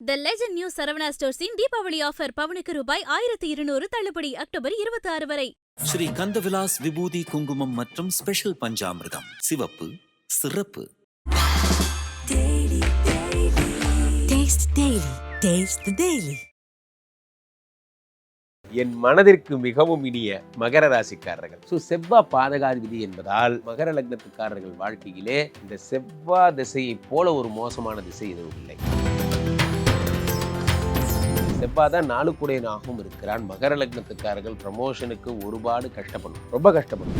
த legend new Saravana ஸ்டோர்ஸின் Deepavali offer பவனுக்கு ரூபாய் ஆயிரத்தி இருநூறு தள்ளுபடி அக்டோபர் இருபத்தி ஆறு வரை ஸ்ரீ கந்தவிலாஸ் விபூதி குங்குமம் மற்றும் ஸ்பெஷல் பஞ்சாமிர்தம் சிவப்பு சிறப்பு Taste Daily. Taste the Daily. என் மனதிற்கு மிகவும் இனிய மகர ராசிக்காரர்கள் ஸோ செவ்வா பாதகாதிபதி என்பதால் மகர லக்னத்துக்காரர்கள் வாழ்க்கையிலே இந்த செவ்வா திசையை போல ஒரு மோசமான திசை எதுவும் இல்லை செவ்வாய் தான் நாளுக்குடையனாகவும் இருக்கிறான். மகர லக்னத்துக்காரர்கள் ப்ரமோஷனுக்கு ஒருபாடு கஷ்டப்படும் ரொம்ப கஷ்டப்படும்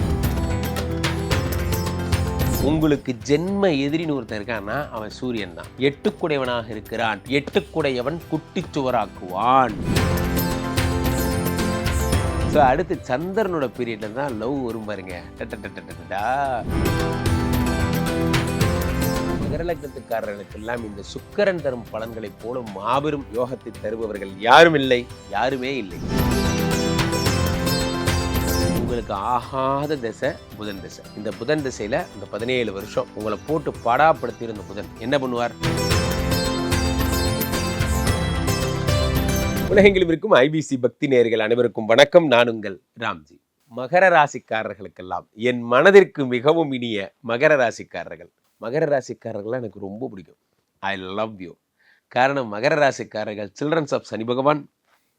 உங்களுக்கு ஜென்ம எதிரின்னு ஒருத்தன் இருக்கான்னா அவன் சூரியன் தான். எட்டுக்குடையவனாக இருக்கிறான். எட்டுக்குடையவன் குட்டி சுவராக்குவான் ஸோ அடுத்து சந்திரனோட பீரியட்ல தான் லவ் வரும் பாருங்க. டட்டட்டட்டட்டடா. மகரலக்கத்துக்காரர்களுக்கெல்லாம் இந்த சுக்கரன் தரும் பலன்களைப் போல மாபெரும் யோகத்தை தருபவர்கள் யாரும் இல்லை யாருமே இல்லை. உங்களுக்கு ஆகாத திசை புதன் திசை. இந்த புதன் திசையில இந்த பதினேழு வருஷம் உங்களை போட்டு படாப்படுத்தி இருந்த புதன் என்ன பண்ணுவார்? உலகெங்கிலும் இருக்கும் ஐபிசி பக்தி நேர்கள் அனைவருக்கும் வணக்கம். நான் உங்கள் ராம்ஜி. மகர ராசிக்காரர்களுக்கெல்லாம் என் மனதிற்கு மிகவும் இனிய மகர ராசிக்காரர்கள். மகர ராசிக்காரர்கள்லாம் எனக்கு ரொம்ப பிடிக்கும். ஐ லவ் யூ காரணம் மகர ராசிக்காரர்கள் சில்ட்ரன்ஸ் ஆஃப் சனி பகவான்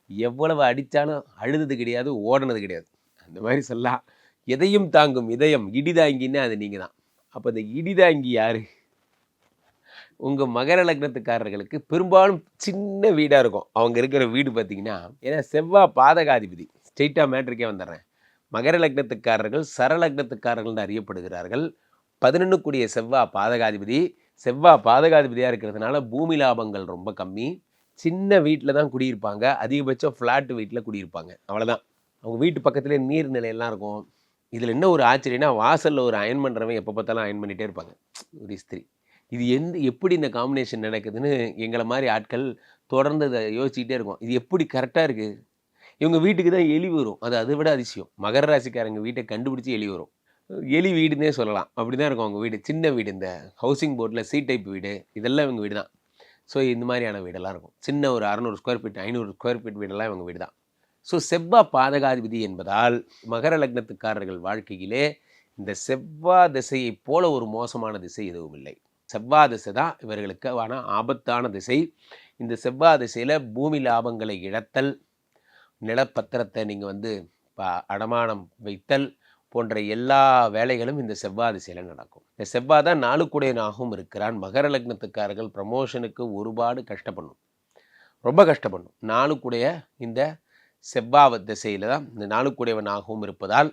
எவ்வளவு அடித்தாலும் அழுதது கிடையாது ஓடினது கிடையாது. அந்த மாதிரி சொல்லலாம். எதையும் தாங்கும் இதயம் இடிதாங்கின்னா அது நீங்கள் தான். அப்போ இந்த இடிதாங்கி யார்? உங்கள் மகர லக்னத்துக்காரர்களுக்கு பெரும்பாலும் சின்ன வீடாக இருக்கும். அவங்க இருக்கிற வீடு பார்த்தீங்கன்னா ஏன்னா செவ்வாய் பாதகாதிபதி ஸ்ட்ரெயிட்டாக மேட்ருக்கே வந்துடுறேன். மகர லக்னத்துக்காரர்கள் சரலக்னத்துக்காரர்கள் அறியப்படுகிறார்கள். பதினொன்று கூடிய பாதகாதிபதி. செவ்வாய் பாதகாதிபதியாக இருக்கிறதுனால பூமி லாபங்கள் ரொம்ப கம்மி. சின்ன வீட்டில் தான் குடியிருப்பாங்க. அதிகபட்சம் ஃப்ளாட் வீட்டில் குடியிருப்பாங்க. அவ்வளோதான் அவங்க வீட்டு பக்கத்துலேயே நீர்நிலையெல்லாம் இருக்கும். இதில் என்ன ஒரு ஆச்சரியம்னா வாசலில் ஒரு அயன் பண்ணுறவன் எப்போ பார்த்தாலும் அயன் பண்ணிகிட்டே இருப்பாங்க. ஒரு இஸ்திரி. இது எந்த எப்படி இந்த காம்பினேஷன் நடக்குதுன்னு எங்களை மாதிரி ஆட்கள் தொடர்ந்து அதை யோசிச்சுக்கிட்டே இருக்கும். இது எப்படி கரெக்டாக இருக்குது இவங்க வீட்டுக்கு தான் எலி வரும். அது அதை விட அதிசயம். மகர ராசிக்காரங்க வீட்டை கண்டுபிடிச்சி எலி வரும். எலி வீடுன்னே சொல்லலாம். அப்படி தான் இருக்கும் அவங்க வீடு. சின்ன வீடு இந்த ஹவுசிங் போர்ட்டில் சி டைப் வீடு. இதெல்லாம் இவங்க வீடு தான் ஸோ இந்த மாதிரியான வீடெல்லாம் இருக்கும். சின்ன ஒரு அறநூறு ஸ்கொயர் ஃபீட் ஐநூறு ஸ்கொயர் ஃபீட் வீடெல்லாம் இவங்க வீடு தான் ஸோ செவ்வா பாதகாதிபதி என்பதால் மகர லக்னத்துக்காரர்கள் வாழ்க்கையிலே இந்த செவ்வா திசையை போல ஒரு மோசமான திசை எதுவும் இல்லை. செவ்வா திசை தான் இவர்களுக்கான ஆபத்தான திசை. இந்த செவ்வா திசையில் பூமி லாபங்களை இழத்தல் நிலப்பத்திரத்தை நீங்கள் வந்து ப- அடமானம் வைத்தல் போன்ற எல்லா வேலைகளும் இந்த செவ்வாய் திசையில் நடக்கும். இந்த செவ்வாய் தான் நாளுக்குடையனாகவும் இருக்கிறான். மகர லக்னத்துக்காரர்கள் ப்ரமோஷனுக்கு ஒருபாடு கஷ்டப்படணும். ரொம்ப கஷ்டப்படணும். நாளுக்குடைய இந்த செவ்வாய் திசையில் தான் இந்த நாளுக்குடையவனாகவும் இருப்பதால்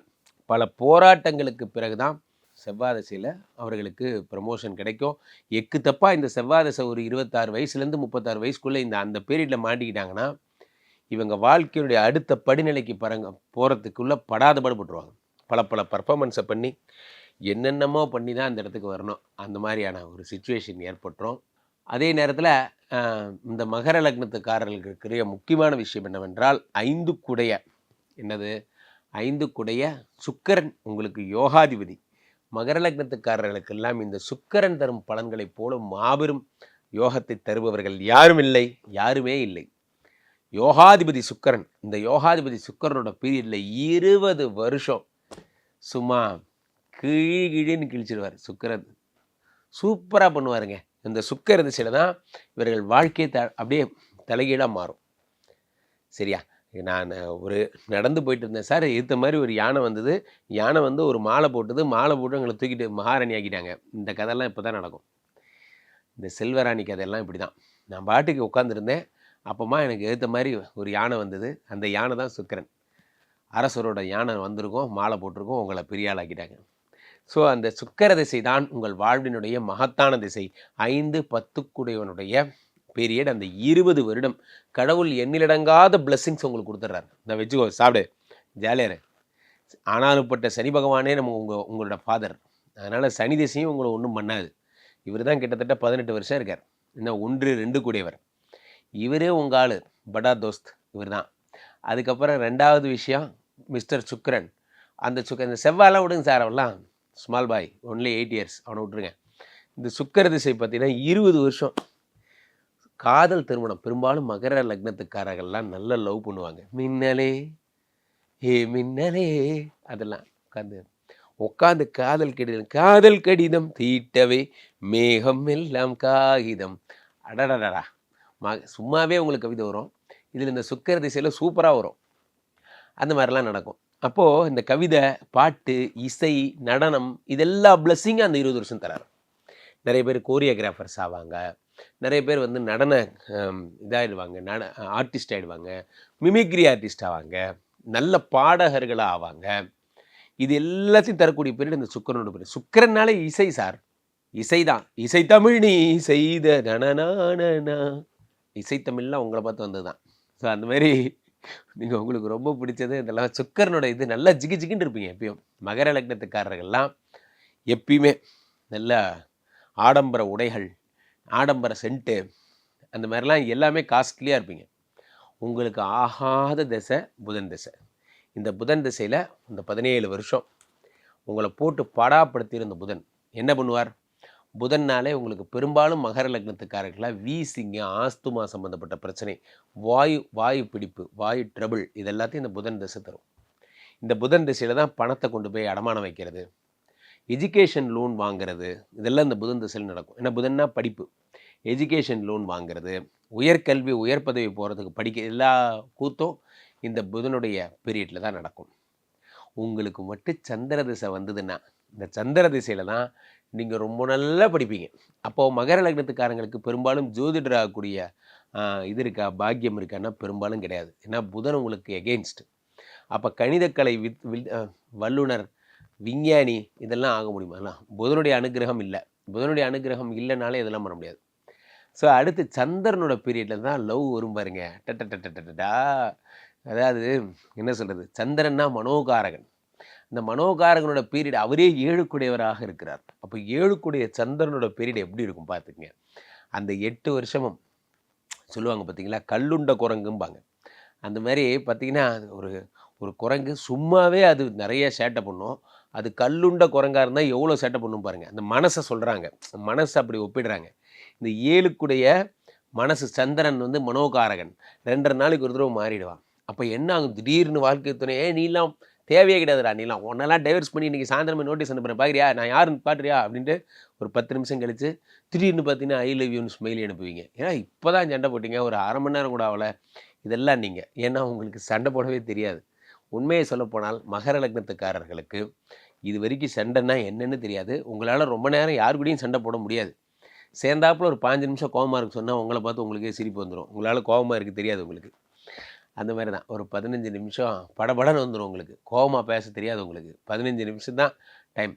பல போராட்டங்களுக்கு பிறகு தான் செவ்வாய் திசையில் அவர்களுக்கு ப்ரமோஷன் கிடைக்கும். எக்கு தப்பாக இந்த செவ்வாய் திசை ஒரு இருபத்தாறு வயசுலேருந்து முப்பத்தாறு வயசுக்குள்ளே இந்த அந்த பீரியடில் மாட்டிக்கிட்டாங்கன்னா இவங்க வாழ்க்கையினுடைய அடுத்த படிநிலைக்கு பரங்க போகிறதுக்குள்ளே படாத பாடுபட்டுருவாங்க பல பல பர்ஃபாமன்ஸை பண்ணி என்னென்னமோ பண்ணி தான் அந்த இடத்துக்கு வரணும். அந்த மாதிரியான ஒரு சுச்சுவேஷன் ஏற்பட்டுரும். அதே நேரத்தில் இந்த மகர லக்னத்துக்காரர்களுக்கு இருக்கிற முக்கியமான விஷயம் என்னவென்றால் ஐந்து குடைய என்னது? ஐந்து குடைய சுக்கரன் உங்களுக்கு யோகாதிபதி. மகர லக்னத்துக்காரர்களுக்கெல்லாம் இந்த சுக்கரன் தரும் பலன்களைப் போல மாபெரும் யோகத்தை தருபவர்கள் யாரும் இல்லை யாருமே இல்லை. யோகாதிபதி சுக்கரன் இந்த யோகாதிபதி சுக்கரனோட பீரியடில் இருபது வருஷம் சும்மா கிழி கிழின்னு கிழிச்சிடுவார் சுக்கரன். சூப்பராக பண்ணுவாருங்க. இந்த சுக்கர் திசையில் தான் இவர்கள் வாழ்க்கையை த அப்படியே தலைகீழாக மாறும். சரியா? நான் ஒரு நடந்து போயிட்டு இருந்தேன் சார். ஏற்ற மாதிரி ஒரு யானை வந்தது. யானை வந்து ஒரு மாலை போட்டது. மாலை போட்டு எங்களை தூக்கிட்டு மகாராணி ஆக்கிட்டாங்க. இந்த கதையெல்லாம் இப்போ தான் நடக்கும். இந்த செல்வராணி கதையெல்லாம் இப்படி தான் நான் பாட்டுக்கு உட்காந்துருந்தேன் அப்போமா எனக்கு ஏற்ற மாதிரி ஒரு யானை வந்தது. அந்த யானை தான் சுக்கரன். அரசரோட யானை வந்திருக்கோம் மாலை போட்டிருக்கோம் உங்களை பிரியாளாக்கிட்டாங்க ஸோ அந்த சுக்கர திசை தான் உங்கள் வாழ்வினுடைய மகத்தான திசை. ஐந்து பத்துக்குடையவனுடைய பீரியட் அந்த இருபது வருடம். கடவுள் எண்ணிலடங்காத பிளெஸ்ஸிங்ஸ் உங்களுக்கு கொடுத்துட்றாரு. இந்த வச்சுக்கோ சாப்பிடு. ஜாலியாரு ஆனாலுப்பட்ட சனி பகவானே நம்ம உங்கள் உங்களோட ஃபாதர் அதனால் சனி திசையும் உங்களை ஒன்றும் பண்ணாது. இவர் தான் கிட்டத்தட்ட பதினெட்டு வருஷம் இருக்கார். இன்னும் ஒன்று ரெண்டு கூடியவர். இவரே உங்கள் ஆள். படா தோஸ்த் இவர் தான் அதுக்கப்புறம் ரெண்டாவது விஷயம் மிஸ்டர் சுக்ரன். அந்த சுக்க இந்த செவ்வாயெல்லாம் விடுங்க சார் அவெல்லாம் small boy only eight years அவனை விட்ருங்க இந்த சுக்கர திசை பார்த்தீங்கன்னா இருபது வருஷம். காதல் திருமணம் பெரும்பாலும் மகர லக்னத்துக்காரர்கள்லாம் நல்ல லவ் பண்ணுவாங்க. மின்னலே ஏ மின்னலே அதெல்லாம் உட்காந்து உட்காந்து காதல் கடிதம் காதல் கடிதம் தீட்டவே மேகம் எல்லாம் காகிதம். அடடடடா. ம சும்மாவே உங்களுக்கு கவிதை வரும். இதில் இந்த சுக்கர திசையில் சூப்பராக வரும். அந்த மாதிரிலாம் நடக்கும். அப்போது இந்த கவிதை பாட்டு இசை நடனம் இதெல்லாம் பிளஸ்ஸிங்கும் அந்த இருபது வருஷம் தராரு. நிறைய பேர் கோரியோகிராஃபர்ஸ் ஆவாங்க. நிறைய பேர் வந்து நடன இதாகிடுவாங்க நட ஆர்டிஸ்ட் ஆகிடுவாங்க மிமிக்ரி ஆர்டிஸ்ட் ஆவாங்க. நல்ல பாடகர்களாக ஆவாங்க. இது எல்லாத்தையும் தரக்கூடிய பீரியட் இந்த சுக்கரனோட பீரியட் சுக்கரனாலே இசை சார் இசை தான் இசை தமிழ் நீ செய்த நனநானனா இசை தமிழ்லாம் உங்களை பார்த்து வந்தது தான் ஸோ அந்த மாதிரி நீங்கள் உங்களுக்கு ரொம்ப பிடிச்சது இதெல்லாம் சுக்கரனோட இது நல்லா ஜிகி ஜிகின்னு இருப்பீங்க எப்பயும். மகர லக்னத்துக்காரர்கள்லாம் எப்பயுமே நல்ல ஆடம்பர உடைகள் ஆடம்பர சென்ட்டு அந்த மாதிரிலாம் எல்லாமே காஸ்ட்லியாக இருப்பீங்க. உங்களுக்கு ஆகாத திசை புதன் திசை. இந்த புதன் திசையில் இந்த பதினேழு வருஷம் உங்களை போட்டு படாப்படுத்தியிருந்த புதன் என்ன பண்ணுவார்? புதன்னாலே உங்களுக்கு பெரும்பாலும் மகர லக்னத்துக்காரர்களாக வீசிங்க ஆஸ்துமா சம்மந்தப்பட்ட பிரச்சனை வாயு வாயு பிடிப்பு வாயு ட்ரபிள் இது எல்லாத்தையும் இந்த புதன் திசை தரும். இந்த புதன் திசையில் தான் பணத்தை கொண்டு போய் அடமானம் வைக்கிறது எஜுகேஷன் லோன் வாங்குறது இதெல்லாம் இந்த புதன் திசையில் நடக்கும். ஏன்னா புதன்னா படிப்பு எஜுகேஷன் லோன் வாங்குறது உயர்கல்வி உயர் பதவி போகிறதுக்கு படிக்க எல்லா கூத்தும் இந்த புதனுடைய பீரியடில் தான் நடக்கும். உங்களுக்கு மட்டும் சந்திர திசை வந்ததுன்னா இந்த சந்திர திசையில் தான் நீங்கள் ரொம்ப நல்லா படிப்பீங்க. அப்போது மகர லக்னத்துக்காரங்களுக்கு பெரும்பாலும் ஜோதிடர் ஆகக்கூடிய இது இருக்கா பாக்கியம் இருக்கான்னா பெரும்பாலும் கிடையாது. ஏன்னா புதன் உங்களுக்கு எகெயின்ஸ்ட் அப்போ கணிதக்கலை வித் வில் வல்லுனர் விஞ்ஞானி இதெல்லாம் ஆக முடியுமா? புதனுடைய அனுகிரகம் இல்லை. புதனுடைய அனுகிரகம் இல்லைனாலே இதெல்லாம் பண்ண முடியாது. ஸோ அடுத்து சந்திரனோட பீரியடில் தான் லவ் வரும் பாருங்க. டட்டா அதாவது என்ன சொல்கிறது சந்திரன்னா மனோகாரகன். இந்த மனோகாரகனோட பீரியட் அவரே ஏழுக்குடையவராக இருக்கிறார். அப்போ ஏழுக்குடைய சந்திரனோட பீரியட் எப்படி இருக்கும் பார்த்துங்க அந்த எட்டு வருஷமும் சொல்லுவாங்க பார்த்தீங்களா? கல்லுண்ட குரங்கும்பாங்க. அந்த மாதிரி பார்த்தீங்கன்னா அது ஒரு ஒரு குரங்கு சும்மாவே அது நிறைய சேட்டை பண்ணும். அது கல்லுண்ட குரங்காக இருந்தால் எவ்வளோ சேட்டை பண்ணும் பாருங்கள் அந்த மனசை சொல்கிறாங்க மனசை அப்படி ஒப்பிடுறாங்க. இந்த ஏழுக்குடைய மனசு சந்திரன் வந்து மனோகாரகன். ரெண்டரை நாளைக்கு ஒரு தடவை மாறிடுவான். அப்போ என்ன ஆகும்? திடீர்னு வாழ்க்கை துணையே நீலாம் தேவையே கிடையாதுடா நீலாம். உன்னெல்லாம் டைவர்ஸ் பண்ணி இன்றைக்கி சாயந்தரமே நோட்டீஸ் அனுப்புறேன். பார்க்குறியா நான் யாருன்னு பாட்டுறியா அப்படின்ட்டு ஒரு பத்து நிமிஷம் கழித்து திடீர்னு பார்த்தீங்கன்னா ஐ லவ் யூன்னு ஸ்மைலி அனுப்புவீங்க. ஏன்னா இப்போ தான் சண்டை போட்டீங்க. ஒரு அரை மணி நேரம் கூட ஆகலை. இதெல்லாம் நீங்கள் ஏன்னா உங்களுக்கு சண்டை போடவே தெரியாது. உண்மையை சொல்லப்போனால் மகர லக்னத்துக்காரர்களுக்கு இது வரைக்கும் சண்டைன்னா என்னென்னு தெரியாது. உங்களால் ரொம்ப நேரம் யார் கூடயும் சண்டை போட முடியாது. சேர்ந்தாப்புல ஒரு பாஞ்சு நிமிஷம் கோவமாக இருக்கு சொன்னால் உங்களை பார்த்து உங்களுக்கே சிரிப்பு வந்துடும் உங்களால் கோவமாக இருக்குது தெரியாது உங்களுக்கு. அந்த மாதிரி தான். ஒரு பதினஞ்சு நிமிஷம் படபடன்னு வந்துடும் உங்களுக்கு. கோபமாக பேச தெரியாது உங்களுக்கு. பதினஞ்சு நிமிஷம் தான் டைம்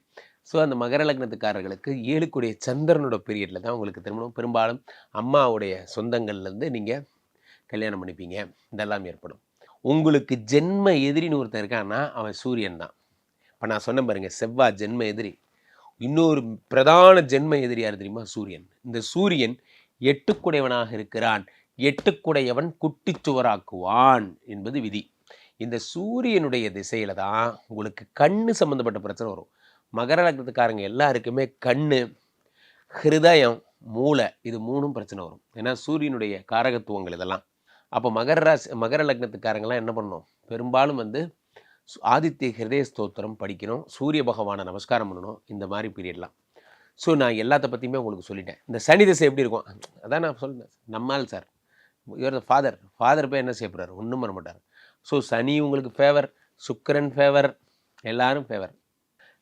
ஸோ அந்த மகர லக்னத்துக்காரர்களுக்கு ஏழுக்குடைய சந்திரனோட பீரியடில் தான் உங்களுக்கு திருமணம். பெரும்பாலும் அம்மாவுடைய சொந்தங்கள்லேருந்து நீங்கள் கல்யாணம் பண்ணிப்பீங்க. இதெல்லாம் ஏற்படும். உங்களுக்கு ஜென்ம எதிரின்னு ஒருத்தர் இருக்கான்னா அவன் சூரியன் தான். இப்போ நான் சொன்னேன் பாருங்கள் செவ்வாய் ஜென்ம எதிரி. இன்னொரு பிரதான ஜென்ம எதிரியார் தெரியுமா? சூரியன். இந்த சூரியன் எட்டுக்குடையவனாக இருக்கிறான். எட்டுக்குடையவன் குட்டிச்சுவராக்குவான் என்பது விதி. இந்த சூரியனுடைய திசையில தான் உங்களுக்கு கண்ணு சம்மந்தப்பட்ட பிரச்சனை வரும். மகர லக்னத்துக்காரங்க எல்லாருக்குமே கண்ணு ஹிருதயம் மூளை இது மூணும் பிரச்சனை வரும். ஏன்னா சூரியனுடைய காரகத்துவங்கள் இதெல்லாம். அப்போ மகர ராசி மகர லக்னத்துக்காரங்கெல்லாம் என்ன பண்ணணும்? பெரும்பாலும் வந்து ஆதித்ய ஹிருதய ஸ்தோத்திரம் படிக்கணும். சூரிய பகவானை நமஸ்காரம் பண்ணணும். இந்த மாதிரி பீரியட்லாம் ஸோ நான் எல்லாத்த பற்றியுமே உங்களுக்கு சொல்லிட்டேன். இந்த சனி திசை எப்படி இருக்கும்? அதான் நான் சொல்லுவேன் நம்மால் சார் இவர் ஃபாதர் ஃபாதர் போய் என்ன செய்யப்படுறாரு ஒன்றும் பண்ண மாட்டார். ஸோ சனி உங்களுக்கு ஃபேவர் சுக்கரன் ஃபேவர் எல்லாரும் ஃபேவர்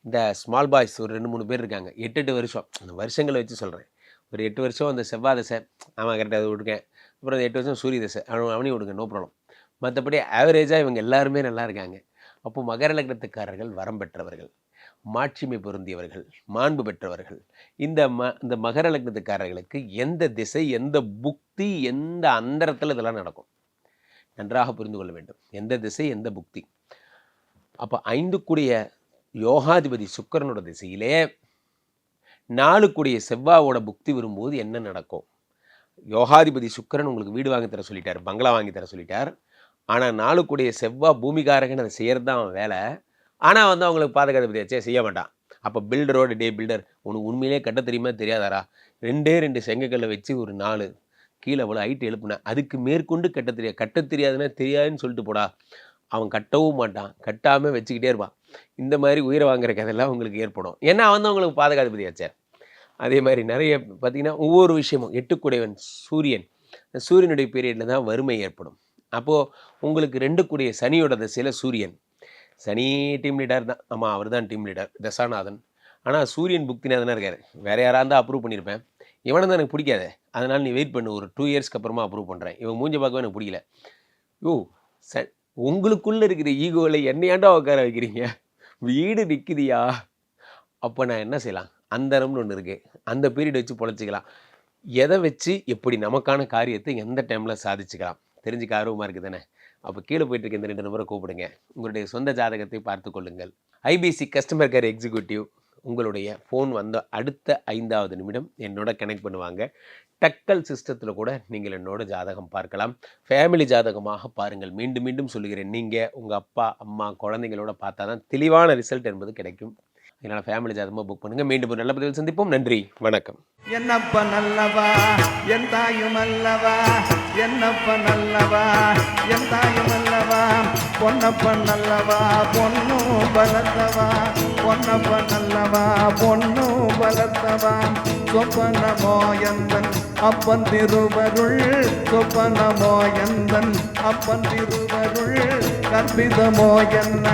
இந்த ஸ்மால் பாய்ஸ் ஒரு ரெண்டு மூணு பேர் இருக்காங்க. எட்டு எட்டு வருஷம். அந்த வருஷங்களை வச்சு சொல்கிறேன் ஒரு எட்டு வருஷம் அந்த செவ்வாய் தசை. ஆமாம் கரெக்டாக அது விடுங்க அப்புறம் எட்டு வருஷம் சூரிய தசை. அவன் அவனையும் விடுங்க நோ ப்ராப்ளம் மற்றபடி ஆவரேஜாக இவங்க எல்லாருமே நல்லா இருக்காங்க. அப்போது மகர லக்னத்துக்காரர்கள் வரம் பெற்றவர்கள். மாட்சிமை பொருந்தியவர்கள் மாண்பு பெற்றவர்கள். இந்த ம இந்த மகர லக்னத்துக்காரர்களுக்கு எந்த திசை எந்த புக்தி எந்த அந்தரத்தில் இதெல்லாம் நடக்கும்? நன்றாக புரிந்து கொள்ள வேண்டும். எந்த திசை எந்த புக்தி? அப்போ ஐந்து கூடிய யோகாதிபதி சுக்கிரனோட திசையிலே நாலு செவ்வாவோட புக்தி வரும்போது என்ன நடக்கும்? யோகாதிபதி சுக்கிரன் உங்களுக்கு வீடு வாங்கி தர சொல்லிட்டார் பங்களா வாங்கி தர சொல்லிட்டார். ஆனால் நாளுக்குடைய செவ்வாய் பூமிகாரகன் அதை செய்கிறது தான் அவன் வேலை. ஆனால் வந்து அவங்களுக்கு பாதகாதிபதியாச்சே செய்ய மாட்டான் அப்போ பில்டரோட டே பில்டர் உனக்கு உண்மையிலே கட்ட தெரியுமா தெரியாதாரா ரெண்டே ரெண்டு செங்கக்கல்லை வச்சு ஒரு நாலு கீழே அவ்வளோ ஹைட் எழுப்புனேன் அதுக்கு மேற்கொண்டு கட்ட தெரியாது கட்ட தெரியாதுன்னா தெரியாதுன்னு சொல்லிட்டு போடா. அவன் கட்டவும் மாட்டான். கட்டாமல் வச்சுக்கிட்டே இருப்பான். இந்த மாதிரி உயிரை வாங்குற கதையெல்லாம் உங்களுக்கு ஏற்படும். ஏன்னா வந்து அவங்களுக்கு உங்களுக்கு பாதுகாப்புதியாச்சே அதே மாதிரி நிறைய பார்த்தீங்கன்னா ஒவ்வொரு விஷயமும். எட்டுக்குடையவன் சூரியன். இந்த சூரியனுடைய பீரியடில் தான் வறுமை ஏற்படும். அப்போது உங்களுக்கு ரெண்டு கூடிய சனியோட திசையில் சூரியன். சனி டீம் லீடர் தான். ஆமாம் அவர் தான் டீம் லீடர் தசாநாதன். ஆனால் சூரியன் புக்திநாதனாக இருக்கார். வேறு யாராக இருந்தால் அப்ரூவ் பண்ணியிருப்பேன் இவனை தான் எனக்கு பிடிக்காது. அதனால் நீ வெயிட் பண்ணு. ஒரு டூ இயர்ஸ்க்கு அப்புறமா அப்ரூவ் பண்ணுறேன் இவன் மூஞ்ச பார்க்கவே எனக்கு பிடிக்கல. யோ ச உங்களுக்குள்ளே இருக்கிற ஈகோவில் என்னையாண்டா உட்கார வைக்கிறீங்க? வீடு நிற்குதியா அப்போ நான் என்ன செய்யலாம்? அந்தரம்னு ஒன்று இருக்குது அந்த பீரியட் வச்சு பொழைச்சிக்கலாம். எதை வச்சு எப்படி நமக்கான காரியத்தை எந்த டைமில் சாதிச்சுக்கலாம்? தெரிஞ்சுக்க ஆர்வமாக இருக்குது தானே அப்போ கீழே போயிட்டு இருக்க இந்த ரெண்டு நம்பரை கூப்பிடுங்க. உங்களுடைய சொந்த ஜாதகத்தை பார்த்து கொள்ளுங்கள். ஐபிசி கஸ்டமர் கேர் எக்ஸிக்யூட்டிவ் உங்களுடைய ஃபோன் வந்த அடுத்த ஐந்தாவது நிமிடம் என்னோட கனெக்ட் பண்ணுவாங்க. டக்கல் சிஸ்டத்தில் கூட நீங்கள் என்னோட ஜாதகம் பார்க்கலாம். ஃபேமிலி ஜாதகமாக பாருங்கள். மீண்டும் மீண்டும் சொல்லுகிறேன். நீங்கள் உங்கள் அப்பா அம்மா குழந்தைங்களோட பார்த்தா தான் தெளிவான ரிசல்ட் என்பது கிடைக்கும். அதனால் ஃபேமிலி ஜாதகமாக புக் பண்ணுங்கள் மீண்டும் ஒரு நல்ல பதிவில் சந்திப்போம். நன்றி. வணக்கம். என்னப்பா நல்லவா? என் தாயும் அல்லவா? என்னப்ப நல்லவா? என் தாயம் அல்லவா? பொன்னப்ப நல்லவா? பொண்ணு பலத்தவா? பொன்னப்ப நல்லவா? பொண்ணு பலத்தவா? சொப்பனமோ எந்தன் அப்பன் திருவருள் சொப்பனமோ எந்தன் அப்பன் திருவருள் கற்பிதமோ என்ன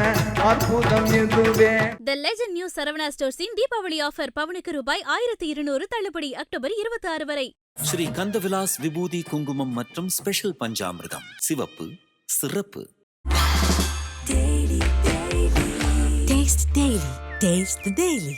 அற்புதம் இதுவே த லெஜண்ட் நியூ சரவணா ஸ்டோர்ஸின் தீபாவளி ஆஃபர் பவுனுக்கு ரூபாய் ஆயிரத்தி இருநூறு தள்ளுபடி அக்டோபர் இருபத்தி ஆறு வரை ஸ்ரீ கந்தவிலாஸ் விபூதி குங்குமம் மற்றும் ஸ்பெஷல் பஞ்சாமிர்தம் சிவப்பு சிறப்பு Taste Daily. Taste the Daily.